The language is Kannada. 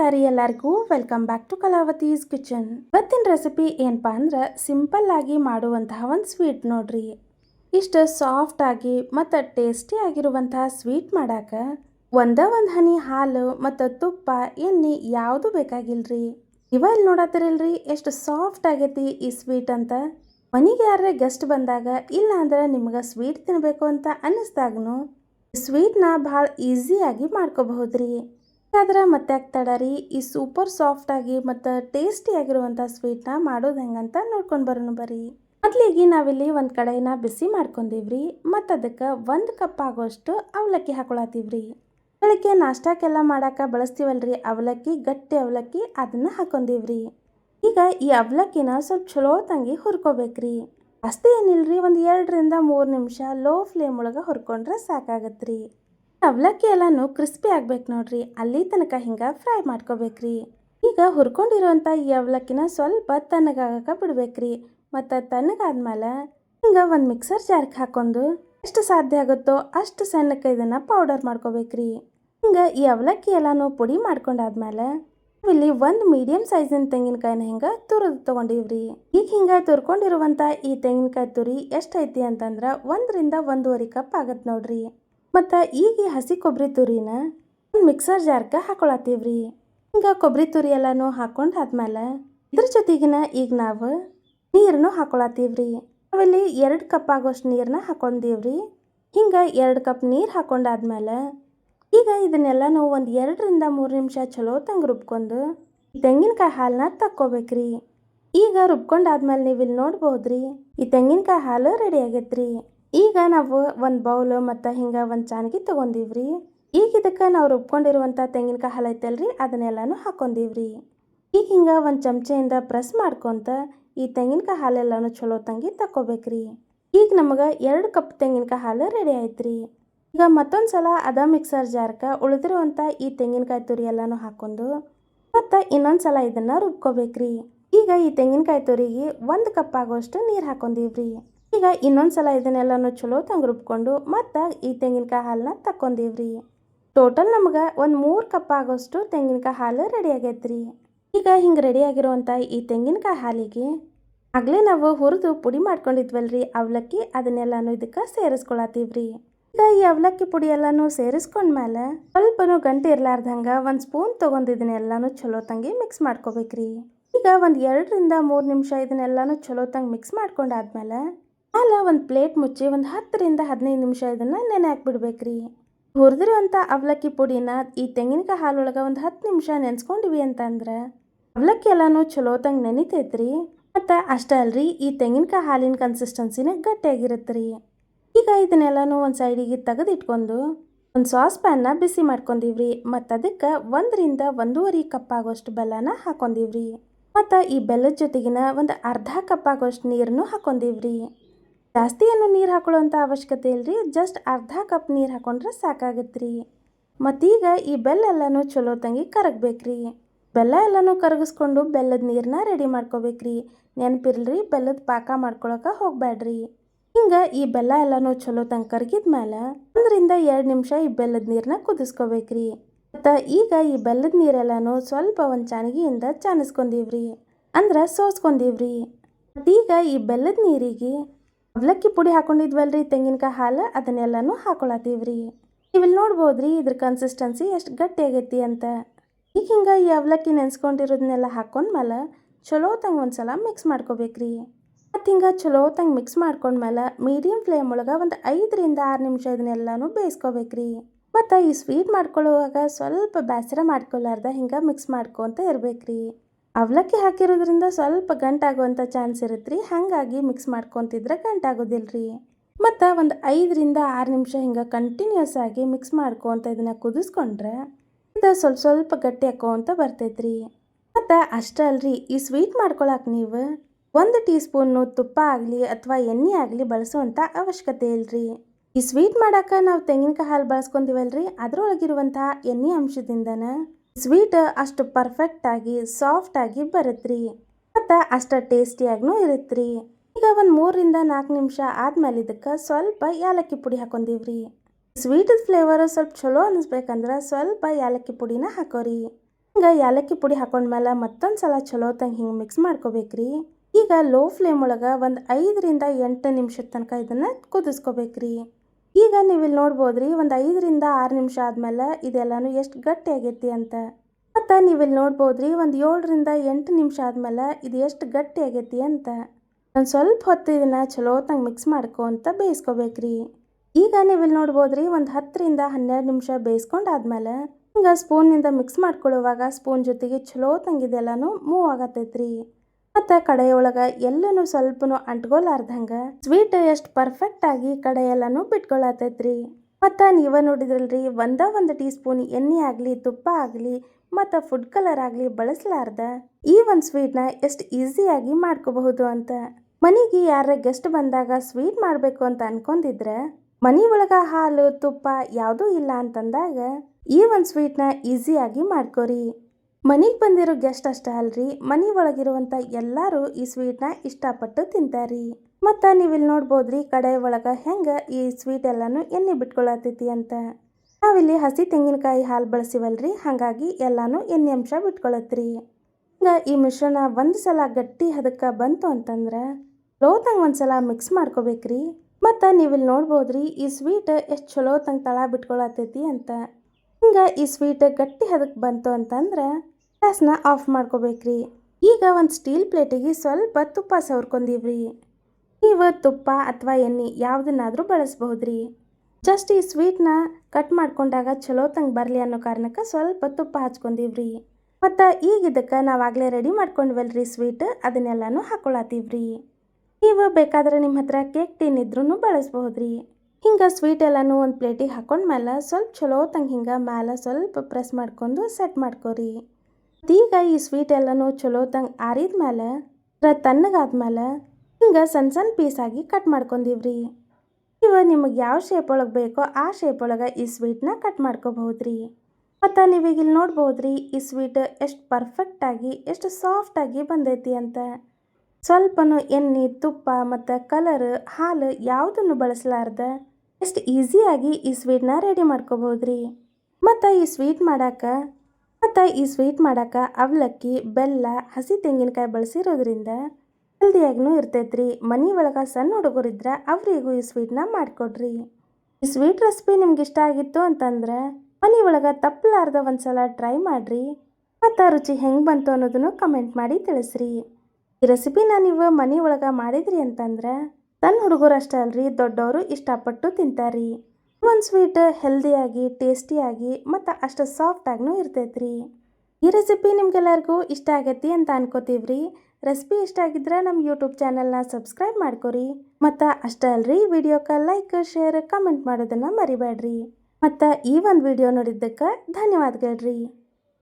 ನಮಸ್ಕಾರ ಎಲ್ಲರಿಗೂ. Welcome back to Kalavathi's kitchen ಇವತ್ತಿನ ರೆಸಿಪಿ ಏನಪ್ಪ ಅಂದ್ರೆ ಸಿಂಪಲ್ ಆಗಿ ಮಾಡುವಂತಹ ಒಂದು ಸ್ವೀಟ್ ನೋಡ್ರಿ. ಇಷ್ಟು ಸಾಫ್ಟ್ ಆಗಿ ಮತ್ತು ಟೇಸ್ಟಿ ಆಗಿರುವಂತಹ ಸ್ವೀಟ್ ಮಾಡಾಕ ಒಂದ ಒಂದು ಹನಿ ಹಾಲು ಮತ್ತು ತುಪ್ಪ, ಎಣ್ಣೆ ಯಾವುದು ಬೇಕಾಗಿಲ್ರಿ. ಇವ ಇಲ್ಲಿ ನೋಡತ್ತಿರಲ್ರಿ ಎಷ್ಟು ಸಾಫ್ಟ್ ಆಗೈತಿ ಈ ಸ್ವೀಟ್ ಅಂತ. ಮನೆಗೆ ಯಾರೇ ಗೆಸ್ಟ್ ಬಂದಾಗ ಇಲ್ಲ ಅಂದ್ರೆ ನಿಮ್ಗೆ ಸ್ವೀಟ್ ತಿನ್ನಬೇಕು ಅಂತ ಅನ್ನಿಸ್ದಾಗ್ನು. ಸ್ವೀಟ್ನ ಭಾಳ ಈಸಿಯಾಗಿ ಮಾಡ್ಕೋಬಹುದ್ರಿ. ಹಾಗಾದ್ರೆ ಮತ್ತೆ ರೀ. ಈ ಸೂಪರ್ ಸಾಫ್ಟ್ ಆಗಿ ಮತ್ತು ಟೇಸ್ಟಿ ಆಗಿರುವಂಥ ಸ್ವೀಟ್ನ ಮಾಡೋದು ಹೆಂಗಂತ ನೋಡ್ಕೊಂಡು ಬರೋಣ ಬರ್ರಿ. ಮೊದಲಿಗೆ ನಾವಿಲ್ಲಿ ಒಂದು ಕಡೆನ ಬಿಸಿ ಮಾಡ್ಕೊಂಡೀವ್ರಿ. ಮತ್ತು ಅದಕ್ಕೆ ಒಂದು ಕಪ್ ಆಗೋಷ್ಟು ಅವಲಕ್ಕಿ ಹಾಕೊಳತ್ತೀವ್ರಿ ಬೆಳಗ್ಗೆ ನಾಷ್ಟಾಕ್ಕೆಲ್ಲ ಮಾಡಾಕ ಬಳಸ್ತೀವಲ್ರಿ ಅವಲಕ್ಕಿ, ಗಟ್ಟಿ ಅವಲಕ್ಕಿ ಅದನ್ನ ಹಾಕೊಂಡಿವ್ರಿ ಈಗ ಈ ಅವಲಕ್ಕಿನ ಸ್ವಲ್ಪ ಚಲೋ ತಂಗಿ ಹುರ್ಕೋಬೇಕ್ರಿ. ಅಷ್ಟೇ ಏನಿಲ್ರಿ ಒಂದು ಎರಡರಿಂದ ಮೂರು ನಿಮಿಷ ಲೋ ಫ್ಲೇಮ್ ಒಳಗೆ ಹುರ್ಕೊಂಡ್ರೆ ಸಾಕಾಗತ್ರಿ. ಅವಲಕ್ಕಿ ಎಲ್ಲಾನು ಕ್ರಿಸ್ಪಿ ಆಗ್ಬೇಕು ನೋಡ್ರಿ. ಅಲ್ಲಿ ತನಕ ಹಿಂಗೆ ಫ್ರೈ ಮಾಡ್ಕೋಬೇಕ್ರಿ. ಈಗ ಹುರ್ಕೊಂಡಿರುವಂಥ ಈ ಅವಲಕ್ಕಿನ ಸ್ವಲ್ಪ ತಣ್ಣಗಾಗಕ್ಕೆ ಬಿಡ್ಬೇಕ್ರಿ. ಮತ್ತು ತಣ್ಣಗಾದ್ಮೇಲೆ ಹಿಂಗೆ ಒಂದು ಮಿಕ್ಸರ್ ಜಾರ್ಕ್ ಹಾಕೊಂಡು ಎಷ್ಟು ಸಾಧ್ಯ ಆಗುತ್ತೋ ಅಷ್ಟು ಸಣ್ಣಕ್ಕೆ ಇದನ್ನು ಪೌಡರ್ ಮಾಡ್ಕೋಬೇಕ್ರಿ. ಹಿಂಗೆ ಈ ಅವಲಕ್ಕಿ ಎಲ್ಲಾನು ಪುಡಿ ಮಾಡ್ಕೊಂಡಾದ್ಮೇಲೆ ಇಲ್ಲಿ ಒಂದು ಮೀಡಿಯಂ ಸೈಜಿನ ತೆಂಗಿನಕಾಯಿನ ಹಿಂಗೆ ತುರಿದು ತೊಗೊಂಡಿವ್ರಿ. ಈಗ ಹಿಂಗೆ ತುರ್ಕೊಂಡಿರುವಂಥ ಈ ತೆಂಗಿನಕಾಯಿ ತುರಿ ಎಷ್ಟೈತಿ ಅಂತಂದ್ರೆ ಒಂದರಿಂದ ಒಂದೂವರೆ ಕಪ್ ಆಗತ್ತೆ ನೋಡ್ರಿ. ಮತ್ತು ಈಗ ಈ ಹಸಿ ಕೊಬ್ಬರಿ ತುರಿನ ಒಂದು ಮಿಕ್ಸರ್ ಜಾರ್ಗೆ ಹಾಕೊಳತ್ತೀವ್ರಿ. ಹಿಂಗೆ ಕೊಬ್ಬರಿ ತುರಿ ಎಲ್ಲಾನು ಹಾಕೊಂಡು ಆದ್ಮೇಲೆ ಇದ್ರ ಜೊತೆಗಿನ ಈಗ ನಾವು ನೀರನ್ನು ಹಾಕೊಳತ್ತೀವ್ರಿ. ನಾವಿಲ್ಲಿ ಎರಡು ಕಪ್ ಆಗೋಷ್ಟು ನೀರನ್ನ ಹಾಕೊಂಡೀವ್ರಿ. ಹಿಂಗೆ ಎರಡು ಕಪ್ ನೀರು ಹಾಕೊಂಡಾದ್ಮೇಲೆ ಈಗ ಇದನ್ನೆಲ್ಲನೂ ಒಂದು ಎರಡರಿಂದ ಮೂರು ನಿಮಿಷ ಚಲೋ ತಂಗ ರುಬ್ಕೊಂಡು ತೆಂಗಿನಕಾಯಿ ಹಾಲನ್ನ ತಕ್ಕೋಬೇಕ್ರಿ. ಈಗ ರುಬ್ಕೊಂಡಾದ್ಮೇಲೆ ನೀವು ಇಲ್ಲಿ ನೋಡ್ಬೋದ್ರಿ, ಈ ತೆಂಗಿನಕಾಯಿ ಹಾಲು ರೆಡಿ ಆಗೈತ್ರಿ. ಈಗ ನಾವು ಒಂದು ಬೌಲ್ ಮತ್ತು ಹಿಂಗೆ ಒಂದು ಚಾನಗಿ ತೊಗೊಂಡಿವ್ರಿ. ಈಗ ಇದಕ್ಕೆ ನಾವು ರುಬ್ಕೊಂಡಿರುವಂಥ ತೆಂಗಿನಕಾಯಿ ಹಾಲು ಐತಲ್ರಿ, ಅದನ್ನೆಲ್ಲನೂ ಹಾಕೊಂಡೀವ್ರಿ. ಈಗ ಹಿಂಗೆ ಒಂದು ಚಮಚೆಯಿಂದ ಪ್ರೆಸ್ ಮಾಡ್ಕೊತ ಈ ತೆಂಗಿನಕಾಯಿ ಹಾಲೆಲ್ಲನೂ ಚಲೋ ತಂಗಿ ತಕ್ಕೋಬೇಕ್ರಿ. ಈಗ ನಮಗೆ ಎರಡು ಕಪ್ ತೆಂಗಿನಕಾಯಿ ಹಾಲು ರೆಡಿ ಆಯ್ತ್ರಿ ಈಗ ಮತ್ತೊಂದು ಸಲ ಅದ ಮಿಕ್ಸರ್ ಜಾರ್ಕ ಉಳಿದಿರುವಂಥ ಈ ತೆಂಗಿನಕಾಯಿ ತುರಿ ಎಲ್ಲನೂ ಹಾಕೊಂಡು ಮತ್ತು ಇನ್ನೊಂದು ಸಲ ಇದನ್ನು ರುಬ್ಕೋಬೇಕ್ರಿ. ಈಗ ಈ ತೆಂಗಿನಕಾಯಿ ತುರಿಗೆ ಒಂದು ಕಪ್ ಆಗೋಷ್ಟು ನೀರು ಹಾಕೊಂಡೀವ್ರಿ. ಈಗ ಇನ್ನೊಂದು ಸಲ ಇದನ್ನೆಲ್ಲನೂ ಚಲೋ ತಂಗ ರುಬ್ಕೊಂಡು ಮತ್ತು ಈ ತೆಂಗಿನಕಾಯಿ ಹಾಲನ್ನ ತಕ್ಕೊಂಡೀವ್ರಿ ಟೋಟಲ್ ನಮ್ಗೆ ಒಂದು ಮೂರು ಕಪ್ ಆಗೋಷ್ಟು ತೆಂಗಿನಕಾಯಿ ಹಾಲು ರೆಡಿ ಆಗೈತ್ರಿ. ಈಗ ಹಿಂಗೆ ರೆಡಿ ಆಗಿರುವಂಥ ಈ ತೆಂಗಿನಕಾಯಿ ಹಾಲಿಗೆ ಆಗಲೇ ನಾವು ಹುರಿದು ಪುಡಿ ಮಾಡ್ಕೊಂಡಿದ್ವಲ್ರಿ, ಅವಲಕ್ಕಿ ಅದನ್ನೆಲ್ಲನೂ ಇದಕ್ಕೆ ಸೇರಿಸ್ಕೊಳತ್ತೀವ್ರಿ. ಈಗ ಈ ಅವಲಕ್ಕಿ ಪುಡಿ ಎಲ್ಲನೂ ಸೇರಿಸ್ಕೊಂಡ್ಮೇಲೆ ಸ್ವಲ್ಪನೂ ಗಂಟೆ ಇರ್ಲಾರ್ದಂಗೆ ಒಂದು ಸ್ಪೂನ್ ತೊಗೊಂಡು ಇದನ್ನೆಲ್ಲನೂ ಚಲೋ ತಂಗಿ ಮಿಕ್ಸ್ ಮಾಡ್ಕೋಬೇಕ್ರಿ. ಈಗ ಒಂದು ಎರಡರಿಂದ ಮೂರು ನಿಮಿಷ ಇದನ್ನೆಲ್ಲನೂ ಚಲೋ ತಂಗಿ ಮಿಕ್ಸ್ ಮಾಡ್ಕೊಂಡಾದ್ಮೇಲೆ ಹಾಲ ಒಂದು ಪ್ಲೇಟ್ ಮುಚ್ಚಿ ಒಂದು ಹತ್ತರಿಂದ ಹದಿನೈದು ನಿಮಿಷ ಇದನ್ನು ನೆನೆ ಹಾಕ್ಬಿಡ್ಬೇಕ್ರಿ. ಹುರಿದಿರುವಂಥ ಅವಲಕ್ಕಿ ಪುಡಿನ ಈ ತೆಂಗಿನಕಾಯಿ ಹಾಲೊಳಗೆ ಒಂದು ಹತ್ತು ನಿಮಿಷ ನೆನೆಸ್ಕೊಂಡಿವಿ ಅಂತಂದ್ರೆ ಅವಲಕ್ಕಿ ಎಲ್ಲನೂ ಚಲೋತಂಗೆ ನೆನೀತೈತ್ರಿ. ನೆನಿತೈತ್ರಿ ಮತ್ತು ಅಷ್ಟೇ ಅಲ್ರಿ ಈ ತೆಂಗಿನಕಾಯಿ ಹಾಲಿನ ಕನ್ಸಿಸ್ಟೆನ್ಸಿನೇ ಗಟ್ಟಿಯಾಗಿರುತ್ತೆ ರೀ ಈಗ ಇದನ್ನೆಲ್ಲನೂ ಒಂದು ಸೈಡಿಗೆ ತೆಗೆದಿಟ್ಕೊಂಡು ಒಂದು ಸಾಸ್ ಪ್ಯಾನ್ನ ಬಿಸಿ ಮಾಡ್ಕೊಂಡಿವ್ರಿ. ಮತ್ತು ಅದಕ್ಕೆ ಒಂದರಿಂದ ಒಂದೂವರೆ ಕಪ್ ಆಗೋಷ್ಟು ಬೆಲ್ಲನ ಹಾಕೊಂಡಿವ್ರಿ. ಮತ್ತು ಈ ಬೆಲ್ಲದ ಜೊತೆಗಿನ ಒಂದು ಅರ್ಧ ಕಪ್ ಆಗೋಷ್ಟು ನೀರನ್ನು ಹಾಕೊಂಡಿವ್ರಿ. ಜಾಸ್ತಿ ಏನು ನೀರು ಹಾಕೊಳ್ಳೋಂಥ ಅವಶ್ಯಕತೆ ಇಲ್ಲರಿ ಜಸ್ಟ್ ಅರ್ಧ ಕಪ್ ನೀರು ಹಾಕೊಂಡ್ರೆ ಸಾಕಾಗತ್ರಿ. ಮತ್ತೀಗ ಈ ಬೆಲ್ಲ ಎಲ್ಲನೂ ಚಲೋ ತಂಗಿ ಕರಗಬೇಕ್ರಿ. ಬೆಲ್ಲ ಎಲ್ಲನೂ ಕರಗಿಸ್ಕೊಂಡು ಬೆಲ್ಲದ ನೀರನ್ನ ರೆಡಿ ಮಾಡ್ಕೋಬೇಕ್ರಿ. ನೆನಪಿರ್ಲ್ರಿ, ಬೆಲ್ಲದ ಪಾಕ ಮಾಡ್ಕೊಳಕ್ಕೆ ಹೋಗಬೇಡ್ರಿ ಹಿಂಗೆ ಈ ಬೆಲ್ಲ ಎಲ್ಲನೂ ಚಲೋ ತಂಗ ಕರಗಿದ್ಮೇಲೆ ಒಂದರಿಂದ ಎರಡು ನಿಮಿಷ ಈ ಬೆಲ್ಲದ ನೀರನ್ನ ಕುದಿಸ್ಕೋಬೇಕ್ರಿ. ಮತ್ತು ಈಗ ಈ ಬೆಲ್ಲದ ನೀರೆಲ್ಲನೂ ಸ್ವಲ್ಪ ಒಂದು ಚಾನಗಿಯಿಂದ ಚಾನಿಸ್ಕೊಂಡೀವ್ರಿ ಅಂದ್ರೆ ಸೋಸ್ಕೊಂಡೀವ್ರಿ ಮತ್ತೀಗ ಈ ಬೆಲ್ಲದ ನೀರಿಗೆ ಅವಲಕ್ಕಿ ಪುಡಿ ಹಾಕೊಂಡಿದ್ವಲ್ರಿ, ತೆಂಗಿನಕಾಯಿ ಹಾಲು, ಅದನ್ನೆಲ್ಲನೂ ಹಾಕೊಳತ್ತೀವ್ರಿ. ನೀವಿಲ್ಲಿ ನೋಡ್ಬೋದ್ರಿ ಇದ್ರ ಕನ್ಸಿಸ್ಟೆನ್ಸಿ ಎಷ್ಟು ಗಟ್ಟಿ ಆಗೈತಿ ಅಂತ. ಈಗ ಹಿಂಗೆ ಈ ಅವಲಕ್ಕಿ ನೆನೆಸ್ಕೊಂಡಿರೋದನ್ನೆಲ್ಲ ಹಾಕೊಂಡ್ಮೇಲೆ ಚಲೋ ತಂಗ ಒಂದ್ಸಲ ಮಿಕ್ಸ್ ಮಾಡ್ಕೋಬೇಕ್ರಿ. ಮತ್ತು ಹಿಂಗೆ ಚಲೋ ತಂಗ ಮಿಕ್ಸ್ ಮಾಡ್ಕೊಂಡ್ಮೇಲೆ ಮೀಡಿಯಂ ಫ್ಲೇಮ್ ಒಳಗೆ ಒಂದು ಐದರಿಂದ ಆರು ನಿಮಿಷ ಇದನ್ನೆಲ್ಲನೂ ಬೇಯಿಸ್ಕೋಬೇಕ್ರಿ. ಮತ್ತು ಈ ಸ್ವೀಟ್ ಮಾಡ್ಕೊಳ್ಳುವಾಗ ಸ್ವಲ್ಪ ಬೇಸರ ಮಾಡ್ಕೊಲಾರ್ದ ಹಿಂಗೆ ಮಿಕ್ಸ್ ಮಾಡ್ಕೊತ ಇರ್ಬೇಕ್ರಿ. ಅವಲಕ್ಕಿ ಹಾಕಿರೋದ್ರಿಂದ ಸ್ವಲ್ಪ ಗಂಟಾಗುವಂಥ ಚಾನ್ಸ್ ಇರುತ್ತೆ ರೀ ಹಾಗಾಗಿ ಮಿಕ್ಸ್ ಮಾಡ್ಕೊತಿದ್ರೆ ರೀ ಮತ್ತು ಒಂದು ಐದರಿಂದ ಆರು ನಿಮಿಷ ಹಿಂಗೆ ಕಂಟಿನ್ಯೂಸ್ ಆಗಿ ಮಿಕ್ಸ್ ಮಾಡ್ಕೊತ ಇದನ್ನು ಕುದಿಸ್ಕೊಂಡ್ರೆ ಇದು ಸ್ವಲ್ಪ ಸ್ವಲ್ಪ ಗಟ್ಟಿ ಹಾಕೋವಂತ ಬರ್ತೈತ್ರಿ. ಮತ್ತು ಅಷ್ಟೇ ಅಲ್ರಿ, ಈ ಸ್ವೀಟ್ ಮಾಡ್ಕೊಳಕ್ಕೆ ನೀವು ಒಂದು ಟೀ ಸ್ಪೂನು ತುಪ್ಪ ಆಗಲಿ ಅಥವಾ ಎಣ್ಣೆ ಆಗಲಿ ಬಳಸುವಂಥ ಅವಶ್ಯಕತೆ ಇಲ್ರಿ. ಈ ಸ್ವೀಟ್ ಮಾಡೋಕೆ ನಾವು ತೆಂಗಿನಕಾಯಿ ಹಾಲು ಬಳಸ್ಕೊಂತೀವಲ್ರಿ ಅದರೊಳಗಿರುವಂಥ ಎಣ್ಣೆ ಅಂಶದಿಂದನ ಸ್ವೀಟ್ ಅಷ್ಟು ಪರ್ಫೆಕ್ಟಾಗಿ ಸಾಫ್ಟಾಗಿ ಬರುತ್ತೆ ಮತ್ತು ಅಷ್ಟು ಟೇಸ್ಟಿಯಾಗೂ ಇರುತ್ತ್ರಿ ಈಗ ಒಂದು ಮೂರರಿಂದ ನಾಲ್ಕು ನಿಮಿಷ ಆದ್ಮೇಲೆ ಇದಕ್ಕೆ ಸ್ವಲ್ಪ ಏಲಕ್ಕಿ ಪುಡಿ ಹಾಕೊಂಡಿವ್ರಿ ಸ್ವೀಟದ ಫ್ಲೇವರು ಸ್ವಲ್ಪ ಚಲೋ ಅನ್ನಿಸ್ಬೇಕಂದ್ರೆ ಸ್ವಲ್ಪ ಏಲಕ್ಕಿ ಪುಡಿನ ಹಾಕೋರಿ. ಹಿಂಗೆ ಏಲಕ್ಕಿ ಪುಡಿ ಹಾಕೊಂಡ್ಮೇಲೆ ಮತ್ತೊಂದು ಸಲ ಚಲೋ ತಂಗ ಹಿಂಗೆ ಮಿಕ್ಸ್ ಮಾಡ್ಕೋಬೇಕ್ರಿ. ಈಗ ಲೋ ಫ್ಲೇಮ್ ಒಳಗೆ ಒಂದು ಐದರಿಂದ ಎಂಟು ನಿಮಿಷದ ತನಕ ಇದನ್ನು ಕುದಿಸ್ಕೋಬೇಕ್ರಿ. ಈಗ ನೀವು ಇಲ್ಲಿ ನೋಡ್ಬೋದ್ರಿ, ಒಂದು ಐದರಿಂದ ಆರು ನಿಮಿಷ ಆದಮೇಲೆ ಇದೆಲ್ಲಾನು ಎಷ್ಟು ಗಟ್ಟಿ ಆಗೈತಿ ಅಂತ. ಮತ್ತು ನೀವು ಇಲ್ಲಿ ನೋಡ್ಬೋದ್ರಿ, ಒಂದು ಏಳರಿಂದ ಎಂಟು ನಿಮಿಷ ಆದಮೇಲೆ ಇದು ಎಷ್ಟು ಗಟ್ಟಿ ಆಗೈತಿ ಅಂತ. ಒಂದು ಸ್ವಲ್ಪ ಹೊತ್ತು ಇದನ್ನು ಚಲೋ ತಂಗೆ ಮಿಕ್ಸ್ ಮಾಡ್ಕೊ ಅಂತ ಬೇಯಿಸ್ಕೋಬೇಕ್ರಿ. ಈಗ ನೀವು ಇಲ್ಲಿ ನೋಡ್ಬೋದ್ರಿ, ಒಂದು ಹತ್ತರಿಂದ ಹನ್ನೆರಡು ನಿಮಿಷ ಬೇಯಿಸ್ಕೊಂಡಾದ್ಮೇಲೆ ಹಿಂಗೆ ಸ್ಪೂನಿಂದ ಮಿಕ್ಸ್ ಮಾಡ್ಕೊಳ್ಳುವಾಗ ಸ್ಪೂನ್ ಜೊತೆಗೆ ಚಲೋ ತಂಗಿದೆಲ್ಲನೂ ಮೂವ್ ಆಗತ್ತೈತ್ರಿ ಮತ್ತು ಕಡೆಯೊಳಗೆ ಎಲ್ಲನೂ ಸ್ವಲ್ಪನು ಅಂಟ್ಕೊಲಾರ್ದಂಗೆ ಸ್ವೀಟ್ ಎಷ್ಟು ಪರ್ಫೆಕ್ಟ್ ಆಗಿ ಕಡೆ ಎಲ್ಲನೂ ಬಿಟ್ಕೊಳತೈತ್ರಿ ಮತ್ತು ನೀವೇ ನೋಡಿದ್ರಲ್ರಿ ಒಂದ ಒಂದು ಟೀ ಸ್ಪೂನ್ ಎಣ್ಣೆ ಆಗಲಿ, ತುಪ್ಪ ಆಗಲಿ, ಮತ್ತು ಫುಡ್ ಕಲರ್ ಆಗಲಿ ಬಳಸಲಾರ್ದ ಈ ಒಂದು ಸ್ವೀಟ್ನ ಎಷ್ಟು ಈಸಿಯಾಗಿ ಮಾಡ್ಕೋಬಹುದು ಅಂತ. ಮನೆಗೆ ಯಾರ ಗೆಸ್ಟ್ ಬಂದಾಗ ಸ್ವೀಟ್ ಮಾಡಬೇಕು ಅಂತ ಅನ್ಕೊಂಡಿದ್ರೆ ಮನೆ ಒಳಗೆ ಹಾಲು, ತುಪ್ಪ ಯಾವುದೂ ಇಲ್ಲ ಅಂತಂದಾಗ ಈ ಒಂದು ಸ್ವೀಟ್ನ ಈಸಿಯಾಗಿ ಮಾಡ್ಕೋರಿ. ಮನೆಗೆ ಬಂದಿರೋ ಗೆಸ್ಟ್ ಅಷ್ಟೇ ಅಲ್ರಿ? ಮನೆ ಒಳಗಿರುವಂಥ ಎಲ್ಲರೂ ಈ ಸ್ವೀಟ್ನ ಇಷ್ಟಪಟ್ಟು ತಿಂತಾರಿ. ಮತ್ತು ನೀವಿಲ್ಲಿ ನೋಡ್ಬೋದ್ರಿ ಕಡೆ ಒಳಗೆ ಹೆಂಗೆ ಈ ಸ್ವೀಟ್ ಎಲ್ಲನೂ ಎಣ್ಣೆ ಬಿಟ್ಕೊಳತೈತಿ ಅಂತ. ನಾವಿಲ್ಲಿ ಹಸಿ ತೆಂಗಿನಕಾಯಿ ಹಾಲು ಬಳಸಿವಲ್ರಿ, ಹಾಗಾಗಿ ಎಲ್ಲಾನು ಎಣ್ಣೆ ಅಂಶ ಬಿಟ್ಕೊಳತ್ರಿ. ಈಗ ಈ ಮಿಶ್ರಣ ಒಂದು ಸಲ ಗಟ್ಟಿ ಹದಕ್ಕೆ ಬಂತು ಅಂತಂದ್ರೆ ಲೋತಂಗೆ ಒಂದು ಸಲ ಮಿಕ್ಸ್ ಮಾಡ್ಕೋಬೇಕ್ರಿ. ಮತ್ತು ನೀವಿಲ್ಲಿ ನೋಡ್ಬೋದ್ರಿ, ಈ ಸ್ವೀಟ್ ಎಷ್ಟು ಚಲೋ ತಂಗೆ ತಳ ಬಿಟ್ಕೊಳತೈತಿ ಅಂತ. ಹಿಂಗೆ ಈ ಸ್ವೀಟ್ ಗಟ್ಟಿ ಹದಕ್ಕೆ ಬಂತು ಅಂತಂದ್ರೆ ಗ್ಯಾಸ್ನ ಆಫ್ ಮಾಡ್ಕೋಬೇಕ್ರಿ. ಈಗ ಒಂದು ಸ್ಟೀಲ್ ಪ್ಲೇಟಿಗೆ ಸ್ವಲ್ಪ ತುಪ್ಪ ಸವರ್ಕೊಂಡಿವ್ರಿ ನೀವು ತುಪ್ಪ ಅಥವಾ ಎಣ್ಣೆ ಯಾವುದನ್ನಾದರೂ ಬಳಸ್ಬಹುದ್ರಿ. ಜಸ್ಟ್ ಈ ಸ್ವೀಟ್ನ ಕಟ್ ಮಾಡ್ಕೊಂಡಾಗ ಚಲೋ ತಂಗೆ ಬರಲಿ ಅನ್ನೋ ಕಾರಣಕ್ಕೆ ಸ್ವಲ್ಪ ತುಪ್ಪ ಹಚ್ಕೊಂಡಿವ್ರಿ. ಮತ್ತು ಈಗ ಇದಕ್ಕೆ ನಾವಾಗಲೇ ರೆಡಿ ಮಾಡ್ಕೊಂಡ್ವಲ್ರಿ ಸ್ವೀಟ್, ಅದನ್ನೆಲ್ಲನೂ ಹಾಕೊಳತ್ತೀವ್ರಿ. ನೀವು ಬೇಕಾದ್ರೆ ನಿಮ್ಮ ಹತ್ರ ಕೇಕ್ ಟೀನ್ ಇದ್ರೂ ಬಳಸ್ಬಹುದ್ರಿ. ಹಿಂಗೆ ಸ್ವೀಟ್ ಎಲ್ಲನೂ ಒಂದು ಪ್ಲೇಟಿಗೆ ಹಾಕೊಂಡ್ಮೇಲೆ ಸ್ವಲ್ಪ ಚಲೋ ತಂಗೆ ಹಿಂಗೆ ಮ್ಯಾಲೆ ಸ್ವಲ್ಪ ಪ್ರೆಸ್ ಮಾಡ್ಕೊಂಡು ಸೆಟ್ ಮಾಡ್ಕೊರಿ. ಈಗ ಈ ಸ್ವೀಟ್ ಎಲ್ಲನೂ ಚಲೋ ತಂಗೆ ಆರಿದ ಮೇಲೆ ತಣ್ಣಗಾದ್ಮೇಲೆ ಹಿಂಗೆ ಸಣ್ಣ ಸಣ್ಣ ಪೀಸಾಗಿ ಕಟ್ ಮಾಡ್ಕೊಂಡಿವ್ರಿ ಇವ ನಿಮಗೆ ಯಾವ ಶೇಪ್ ಒಳಗೆ ಬೇಕೋ ಆ ಶೇಪ್ ಒಳಗೆ ಈ ಸ್ವೀಟ್ನ ಕಟ್ ಮಾಡ್ಕೋಬಹುದ್ರಿ. ಮತ್ತು ನೀವೀಗ ಇಲ್ಲಿ ನೋಡ್ಬೋದ್ರಿ ಈ ಸ್ವೀಟ್ ಎಷ್ಟು ಪರ್ಫೆಕ್ಟಾಗಿ ಎಷ್ಟು ಸಾಫ್ಟಾಗಿ ಬಂದೈತಿ ಅಂತ. ಸ್ವಲ್ಪನೂ ಎಣ್ಣೆ, ತುಪ್ಪ ಮತ್ತು ಕಲರ್ ಹಾಲು ಯಾವುದನ್ನು ಬಳಸಲಾರ್ದ, ಎಷ್ಟು ಈಸಿಯಾಗಿ ಈ ಸ್ವೀಟ್ನ ರೆಡಿ ಮಾಡ್ಕೋಬೋದ್ರಿ ಮತ್ತು ಈ ಸ್ವೀಟ್ ಮಾಡಕ್ಕೆ ಮತ್ತು ಈ ಸ್ವೀಟ್ ಮಾಡಕ್ಕೆ ಅವಲಕ್ಕಿ, ಬೆಲ್ಲ, ಹಸಿ ತೆಂಗಿನಕಾಯಿ ಬಳಸಿರೋದ್ರಿಂದ ಹೆಲ್ದಿಯಾಗೂ ಇರ್ತೈತ್ರಿ. ಮನೆ ಒಳಗೆ ಸಣ್ಣ ಹುಡುಗರಿದ್ರೆ ಅವರಿಗೂ ಈ ಸ್ವೀಟ್ನ ಮಾಡಿಕೊಡ್ರಿ. ಈ ಸ್ವೀಟ್ ರೆಸಿಪಿ ನಿಮ್ಗೆ ಇಷ್ಟ ಆಗಿತ್ತು ಅಂತಂದ್ರೆ ಮನೆ ಒಳಗೆ ತಪ್ಪಲಾರ್ದ ಒಂದು ಸಲ ಟ್ರೈ ಮಾಡಿರಿ. ಮತ್ತು ರುಚಿ ಹೆಂಗೆ ಬಂತು ಅನ್ನೋದನ್ನು ಕಮೆಂಟ್ ಮಾಡಿ ತಿಳಿಸ್ರಿ. ಈ ರೆಸಿಪಿನ ನೀವು ಮನೆ ಒಳಗೆ ಮಾಡಿದ್ರಿ ಅಂತಂದ್ರೆ ಸಣ್ಣ ಹುಡುಗರು ಅಷ್ಟೇ ಅಲ್ರಿ ದೊಡ್ಡವರು ಇಷ್ಟಪಟ್ಟು ತಿಂತಾರಿ. ಒಂದು ಸ್ವೀಟ್ ಹೆಲ್ದಿಯಾಗಿ, ಟೇಸ್ಟಿಯಾಗಿ, ಮತ್ತು ಅಷ್ಟು ಸಾಫ್ಟಾಗೂ ರೀ ಈ ರೆಸಿಪಿ ನಿಮ್ಗೆಲ್ಲರಿಗೂ ಇಷ್ಟ ಆಗೈತಿ ಅಂತ ಅನ್ಕೋತೀವ್ರಿ. ರೆಸಿಪಿ ಇಷ್ಟ ಆಗಿದ್ರೆ ನಮ್ಮ ಯೂಟ್ಯೂಬ್ ಚಾನಲ್ನ ಸಬ್ಸ್ಕ್ರೈಬ್ ಮಾಡ್ಕೊರಿ. ಮತ್ತು ಅಷ್ಟೇ ಅಲ್ರಿ ವಿಡಿಯೋಕ್ಕೆ ಲೈಕ್ ಶೇರ್ ಕಮೆಂಟ್ ಮಾಡೋದನ್ನು ಮರಿಬೇಡ್ರಿ ಮತ್ತು ಈ ಒಂದು ವಿಡಿಯೋ ನೋಡಿದ್ದಕ್ಕೆ ಧನ್ಯವಾದಗಳ್ರಿ.